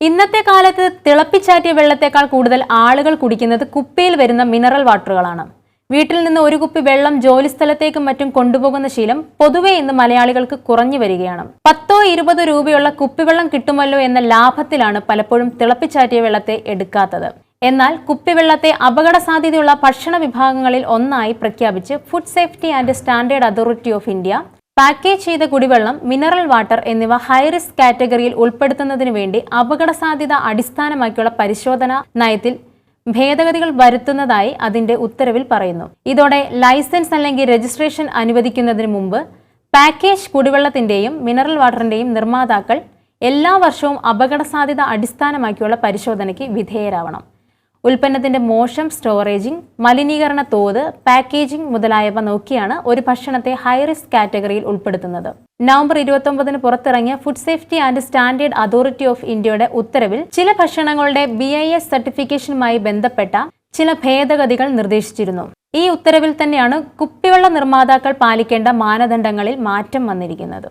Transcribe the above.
ഇന്നത്തെ കാലത്ത് തിളപ്പിച്ചാറ്റിയ വെള്ളത്തേക്കാൾ കൂടുതൽ ആളുകൾ കുടിക്കുന്നത് കുപ്പിയിൽ വരുന്ന മിനറൽ വാട്ടറുകളാണ് വീട്ടിൽ നിന്ന് ഒരു കുപ്പി വെള്ളം ജോലിസ്ഥലത്തേക്കും മറ്റും കൊണ്ടുപോകുന്ന ശീലം പൊതുവെ ഇന്ന് മലയാളികൾക്ക് കുറഞ്ഞു വരികയാണ്. പത്തോ ഇരുപതോ രൂപയുള്ള കുപ്പിവെള്ളം കിട്ടുമല്ലോ എന്ന ലാഭത്തിലാണ് പലപ്പോഴും തിളപ്പിച്ചാറ്റിയ വെള്ളത്തെ എടുക്കാത്തത്. എന്നാൽ കുപ്പിവെള്ളത്തെ അപകട സാധ്യതയുള്ള ഭക്ഷണ വിഭാഗങ്ങളിൽ ഒന്നായി പ്രഖ്യാപിച്ച് food safety and standard authority of India package ചെയ്ത കുടിവെള്ളം മിനറൽ വാട്ടർ എന്നിവ ഹൈറിസ്ക് കാറ്റഗറിയിൽ ഉൾപ്പെടുത്തുന്നതിന് വേണ്ടി അപകട സാധ്യത അടിസ്ഥാനമാക്കിയുള്ള പരിശോധന നയത്തിൽ ഭേദഗതികൾ വരുത്തുന്നതായി അതിന്റെ ഉത്തരവിൽ പറയുന്നു. ഇതോടെ ലൈസൻസ് അല്ലെങ്കിൽ രജിസ്ട്രേഷൻ അനുവദിക്കുന്നതിന് മുമ്പ് പാക്കേജ് കുടിവെള്ളത്തിന്റെയും മിനറൽ വാട്ടറിന്റെയും നിർമ്മാതാക്കൾ എല്ലാ വർഷവും അപകട സാധ്യത അടിസ്ഥാനമാക്കിയുള്ള പരിശോധനയ്ക്ക് വിധേയരാവണം. ഉൽപ്പന്നത്തിന്റെ മോശം സ്റ്റോറേജിംഗ് മലിനീകരണ തോത് പാക്കേജിംഗ് മുതലായവ നോക്കിയാണ് ഒരു ഭക്ഷണത്തെ ഹൈ റിസ്ക് കാറ്റഗറിയിൽ ഉൾപ്പെടുത്തുന്നത്. നവംബർ ഇരുപത്തൊമ്പതിന് പുറത്തിറങ്ങിയ food safety and standard authority of ഇന്ത്യയുടെ ഉത്തരവിൽ ചില ഭക്ഷണങ്ങളുടെ ബി ഐ എസ് സർട്ടിഫിക്കേഷനുമായി ബന്ധപ്പെട്ട ചില ഭേദഗതികൾ നിർദ്ദേശിച്ചിരുന്നു. ഈ ഉത്തരവിൽ തന്നെയാണ് കുപ്പിവെള്ള നിർമ്മാതാക്കൾ പാലിക്കേണ്ട മാനദണ്ഡങ്ങളിൽ മാറ്റം വന്നിരിക്കുന്നത്.